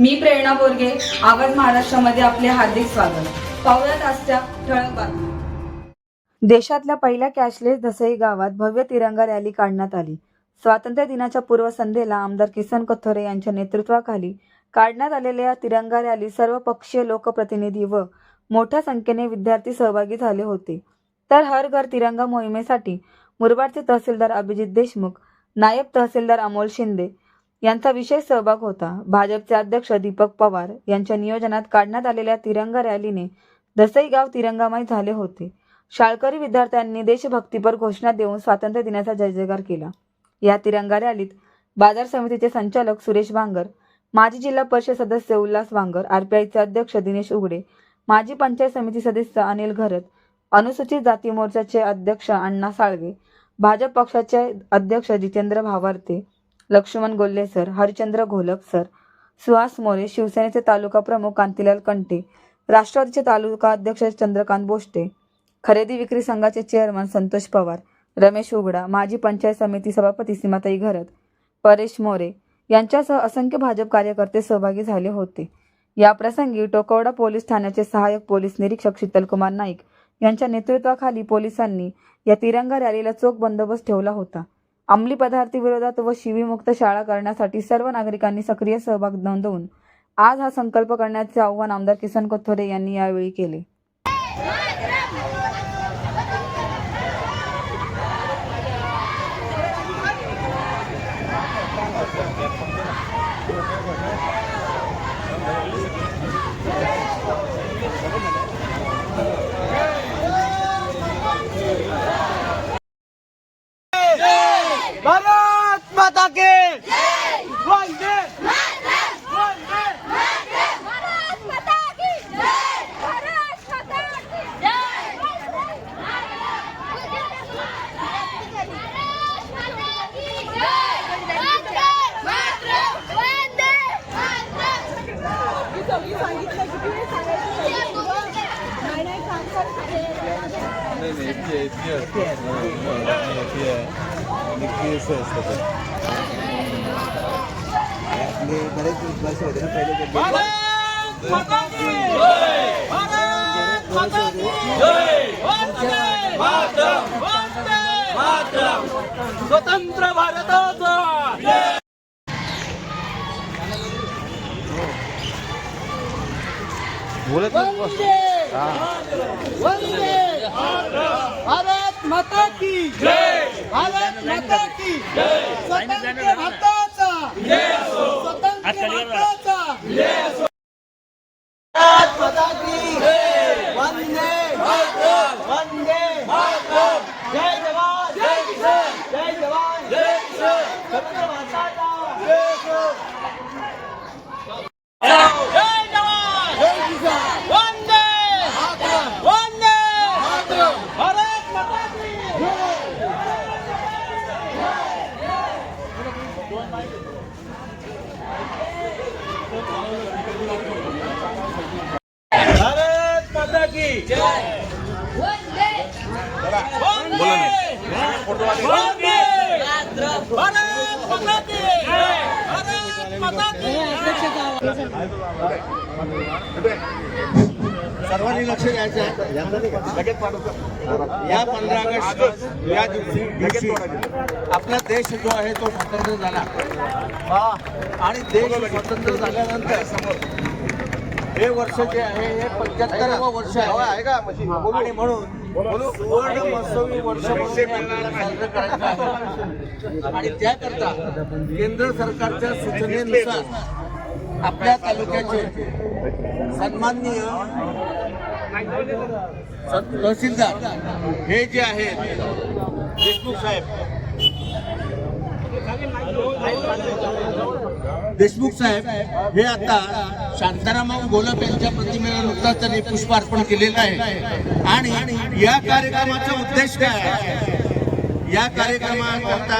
मी प्रेरणा बोरगे आवाज महाराष्ट्रामध्ये आपले हार्दिक स्वागत. पाहुयात आजच्या ठळक बातम्या. देशातल्या पहिल्या कॅशलेस दसई गावात भव्य तिरंगा रॅली काढण्यात आली. स्वातंत्र्य दिनाच्या पूर्वसंध्येला आमदार किसन कथोरे यांच्या नेतृत्वाखाली काढण्यात आलेल्या तिरंगा रॅली सर्व पक्षीय लोकप्रतिनिधी व मोठ्या संख्येने विद्यार्थी सहभागी झाले होते. तर हर घर तिरंगा मोहिमेसाठी मुरबाडचे तहसीलदार अभिजित देशमुख नायब तहसीलदार अमोल शिंदे यांचा विशेष सहभाग होता. भाजपचे अध्यक्ष दीपक पवार यांच्या नियोजनात काढण्यात आलेल्या तिरंगा रॅलीने दसई गाव तिरंगामय झाले होते. शाळकरी विद्यार्थ्यांनी देशभक्तीपर घोषणा देऊन स्वातंत्र्य दिनाचा जय जयकार केला. या तिरंगा रॅलीत बाजार समितीचे संचालक सुरेश भांगर माजी जिल्हा परिषद सदस्य उल्हास वांगर आरपीआयचे अध्यक्ष दिनेश उघडे माजी पंचायत समिती सदस्य अनिल घरत अनुसूचित जाती मोर्चाचे अध्यक्ष अण्णा साळवे भाजप पक्षाचे अध्यक्ष जितेंद्र भावार्ते लक्ष्मण गोल्हे सर हरिचंद्र घोलप सर सुहास मोरे शिवसेनेचे तालुका प्रमुख कांतीलाल कंटे राष्ट्रवादीचे तालुका अध्यक्ष चंद्रकांत बोष्टे खरेदी विक्री संघाचे चेअरमन संतोष पवार रमेश उगडा माजी पंचायत समिती सभापती सीमाताई घरत परेश मोरे यांच्यासह असंख्य भाजप कार्यकर्ते सहभागी झाले होते. या प्रसंगी टोकवडा पोलीस ठाण्याचे सहाय्यक पोलीस निरीक्षक शीतलकुमार नाईक यांच्या नेतृत्वाखाली पोलिसांनी या तिरंगा रॅलीला चोख बंदोबस्त ठेवला होता. अंमली पदार्थाविरोधात व शिवीमुक्त शाळा करण्यासाठी सर्व नागरिकांनी सक्रिय सहभाग नोंदवून आज हा संकल्प करण्याचे आव्हान आमदार किसन कोथोरे यांनी यावेळी केले भारत माता के वंदे वंदे भारत माता की जय भारत माता की जय भारत माता की जय वंदे मातरम वंदे नाही नाही इतकी आहे, इतकी असते इतकी इतकी असं असतं ते. आपले बरेच वर्ष होते ना पहिले स्वतंत्र भारताचा बोलत भारत. माता की जय. भारत माता की जय. स्वतंत्र भारताचा. स्वतंत्र भारताचा भारत माता की वंदे मातरम वंदे मातरम जय जवान जय किसान जय जवान जय किसान स्वतंत्र भारताचा जय जय जवान जय किसान वंदे मातरम वंदे मातरम भारत माता की भारत माता की जय वंदे वंदे वंदे भारत माता की जय भारत माता की सर्वांनी लक्ष द्यायचं आहे. या पंधरा ऑगस्ट या दिवशी दिवशी आपला देश जो आहे तो स्वतंत्र झाला. आणि देश स्वतंत्र झाल्यानंतर हे वर्ष जे आहे हे पंच्याहत्तरावं वर्ष आहे. आणि म्हणून सुवर्ण महोत्सवी वर्ष. आणि त्याकरता केंद्र सरकारच्या सूचनेनुसार आपल्या तालुक्याचे सन्माननीय तहसीलदार हे जे आहेत देशमुख साहेब. देशमुख साहेब हे आता शांतारामा गोलप यांच्या प्रतिमेला नुकताच त्यांनी पुष्प अर्पण केलेलं आहे. आणि या कार्यक्रमाचा उद्देश काय आहे? या कार्यक्रमाकरता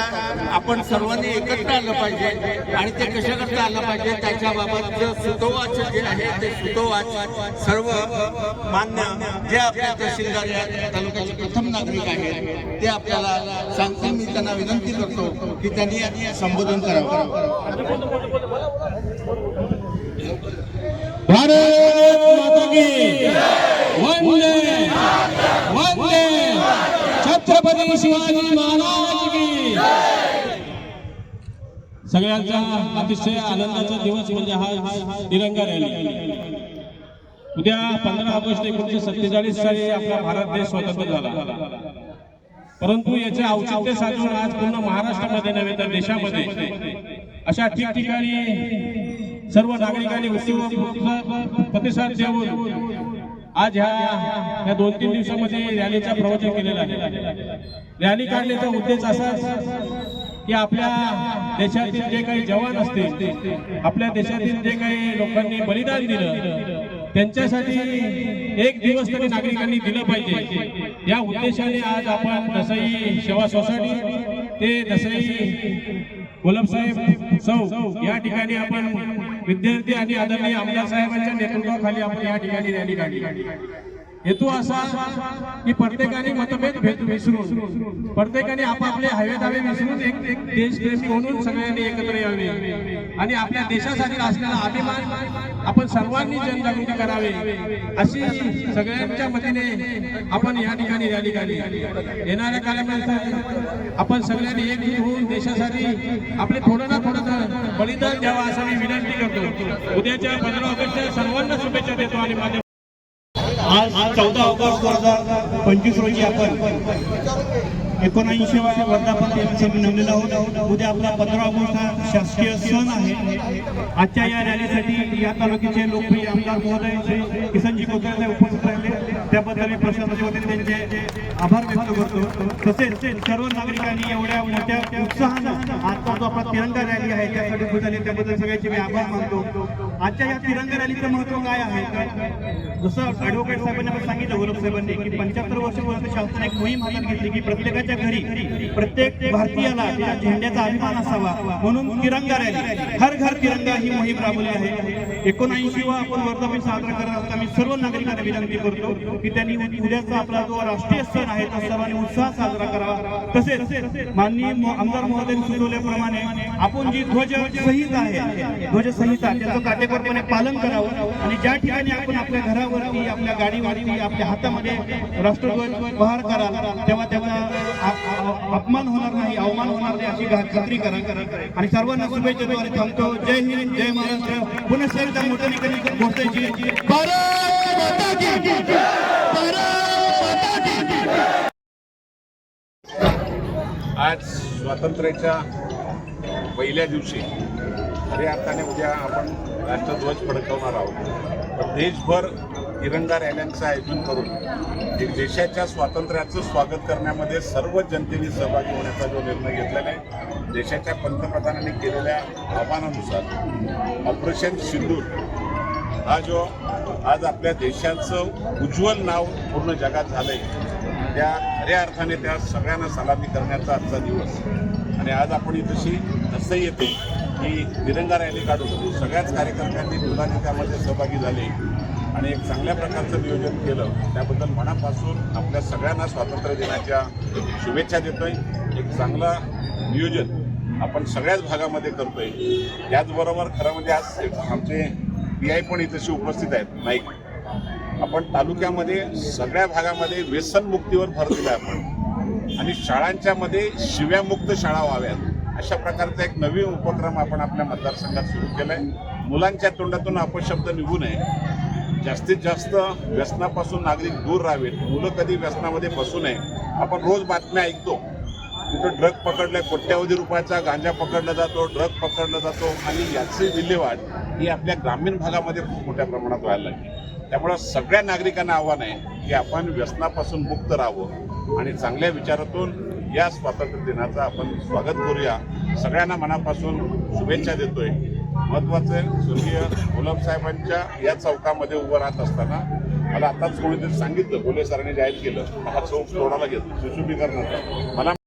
आपण सर्वांनी एकत्र आलं पाहिजे आणि ते कशाकरता आलं पाहिजे त्याच्याबाबत सुतोवाच जे आहे ते सुतोवाच सर्व मान्य जे आपल्या तहसीलदार या तालुक्याचे प्रथम नागरिक आहेत ते आपल्याला सांगतील. मी त्यांना विनंती करतो की त्यांनी संबोधन करावं. भारत माता की वंदे वंदे छत्रपती शिवाजी महाराज की. सगळ्यांचा अतिशय आनंदाचा दिवस म्हणजे हा तिरंगा रॅली. उद्या पंधरा ऑगस्ट एकोणीशे सत्तेचाळीस साली आपला भारत देश स्वतंत्र झाला. परंतु याचे औचित्य साधून आज पूर्ण महाराष्ट्रामध्ये नव्हे तर देशामध्ये अशा ठिकठिकाणी सर्व नागरिकांनी उत्सव प्रतिसाद देऊन आज ह्या या दोन तीन दिवसामध्ये रॅलीचा प्रवचन केलेला आहे. रॅली काढण्याचा उद्देश असा की आपल्या देशातील जे काही जवान असतील आपल्या देशातील जे काही लोकांनी बलिदान दिलं त्यांच्यासाठी एक दिवस तरी नागरिकांनी दिलं पाहिजे. या उद्देशाने आज आपण दसई सेवा सोसायटी ते दसई कोलम साहेब सौ या ठिकाणी आपण विद्यार्थी आणि आदरणीय आमदार साहेबांच्या नेतृत्वाखाली आपण या ठिकाणी रॅली काढली. हेतू असा की प्रत्येकाने मतभेद भेद विसरून प्रत्येकाने आपापले हवे दावे विसरून एक देशप्रेमी म्हणून सगळ्यांनी एकत्र यावे. आणि आपल्या देशासाठी असलेला अभिमान आपण सर्वांनी जनजागृती करावी. अशी सगळ्यांच्या मतीने आपण या ठिकाणी रॅली काढली येणाऱ्या काळामध्ये आपण सगळ्यांनी एक होऊन देशासाठी आपले थोडं ना थोडं बलिदान द्यावं असं मी विनंती करतो. उद्याच्या पंधरा ऑगस्टच्या सर्वांना शुभेच्छा देतो आणि माझ्या आज चौदा ऑगस्ट दोन हजार पंचवीस रोजी आपण एकोणऐंशी वर्धापन दिनाचं नमलेला आहोत. उद्या आपला पंधरा ऑगस्ट हा शासकीय सण आहे. आजच्या या रॅलीसाठी या तालुक्याचे लोकप्रिय आमदार महोदय श्री किसनजी कोकळे उपस्थित राहिले. त्याबद्दल मी प्रशासनाच्या वतीने त्यांचे आभार व्यक्त करतो. तसेच सर्व नागरिकांनी एवढ्या मोठ्या उत्साहानं जो आपला तिरंगा रॅली आहे त्यासाठी झाली. त्याबद्दल सगळ्यांचे मी आभार मानतो. आजच्या या तिरंगा रॅलीचं महत्त्व काय आहे? जसं ऍडव्होकेट साहेबांनी आपण सांगितलं गौरव साहेबांनी की पंच्याहत्तर वर्षापर्यंत शासनाने एक मोहीम हातात घेतली की प्रत्येकाच्या घरी प्रत्येक भारतीयाला त्या झेंड्याचा अभिमान असावा. म्हणून तिरंगा रॅली हर घर तिरंगा ही मोहीम राबवली आहे. एकोणऐंशी वा आपण वर्धापन साजरा करत असताना मी सर्व नागरिकांना विनंती करतो की त्यांनी उद्याचा आपला जो राष्ट्रीय सण आहे तो सर्वांनी उत्साह साजरा करावा. तसेच माननीय आमदार महोदयांनी सुचवल्याप्रमाणे आपण जी ध्वज संहिता आहे ध्वज संहिता त्याचं काटेकोरपणे पालन करावं आणि ज्या ठिकाणी आपण आपल्या घरावरती आपल्या गाडीवरती आपल्या हातामध्ये राष्ट्रध्वज बहार कराल तेव्हा तेव्हा अपमान होणार नाही अवमान होणार नाही अशी खात्री करा. आणि सर्वांना शुभेच्छेद्वारे थांबतो. जय हिंद जय महाराष्ट्र. पुन्हा एकदा मोठ्या ठिकाणी घोषणाची आज स्वातंत्र्याच्या पहिल्या दिवशी. खऱ्या अर्थाने उद्या आपण राष्ट्रध्वज फडकवणार आहोत. तर देशभर तिरंगा रॅल्यांचं आयोजन करून एक देशाच्या स्वातंत्र्याचं स्वागत करण्यामध्ये सर्व जनतेने सहभागी होण्याचा जो निर्णय घेतलेला आहे देशाच्या पंतप्रधानांनी केलेल्या आव्हानानुसार ऑपरेशन सिंदूर हा जो आज आपल्या देशाचं उज्ज्वल नाव पूर्ण जगात झालंय त्या खऱ्या अर्थाने त्या सगळ्यांना सलामी करण्याचा आजचा दिवस. आणि आज आपण ही तशी असं येते की तिरंगा रॅली काढून सगळ्याच कार्यकर्त्यांनी मुलांनी त्यामध्ये सहभागी झाले आणि एक चांगल्या प्रकारचं नियोजन केलं त्याबद्दल मनापासून आपल्या सगळ्यांना स्वातंत्र्य दिनाच्या शुभेच्छा देतोय. एक चांगलं नियोजन आपण सगळ्याच भागामध्ये करतोय. त्याचबरोबर खरं म्हणजे आज आमचे पी आय पण इथेशी उपस्थित आहेत नाईक. आपण तालुक्यामध्ये सगळ्या भागामध्ये व्यसनमुक्तीवर भर दिला आपण. आणि शाळांच्या मध्ये शिव्यामुक्त शाळा व्हाव्यात. अशा प्रकारचा एक नवीन उपक्रम आपण आपल्या मतदारसंघात सुरू केलाय. मुलांच्या तोंडातून अपशब्द निघू नये. जास्तीत जास्त व्यसनापासून नागरिक दूर राहावेत. मुलं कधी व्यसनामध्ये बसू नये. आपण रोज बातम्या ऐकतो. कुठं ड्रग पकडलाय कोट्यावधी रुपयाचा गांजा पकडला जातो ड्रग पकडला जातो आणि याची विल्हेवाट ही आपल्या ग्रामीण भागामध्ये खूप मोठ्या प्रमाणात व्हायला लागली. त्यामुळं सगळ्या नागरिकांना आव्हान आहे की आपण व्यसनापासून मुक्त राहावं आणि चांगल्या विचारातून या स्वातंत्र्य दिनाचं आपण स्वागत करूया. सगळ्यांना मनापासून शुभेच्छा देतोय. महत्वाचं स्वर्गीय गुलाब साहेबांच्या या चौकामध्ये उभं राहत असताना मला आताच कोणीतरी सांगितलं बोले सरांनी जाहीर केलं. हा चौक तोडायला घेतो सुशुभीकरणाचा. मला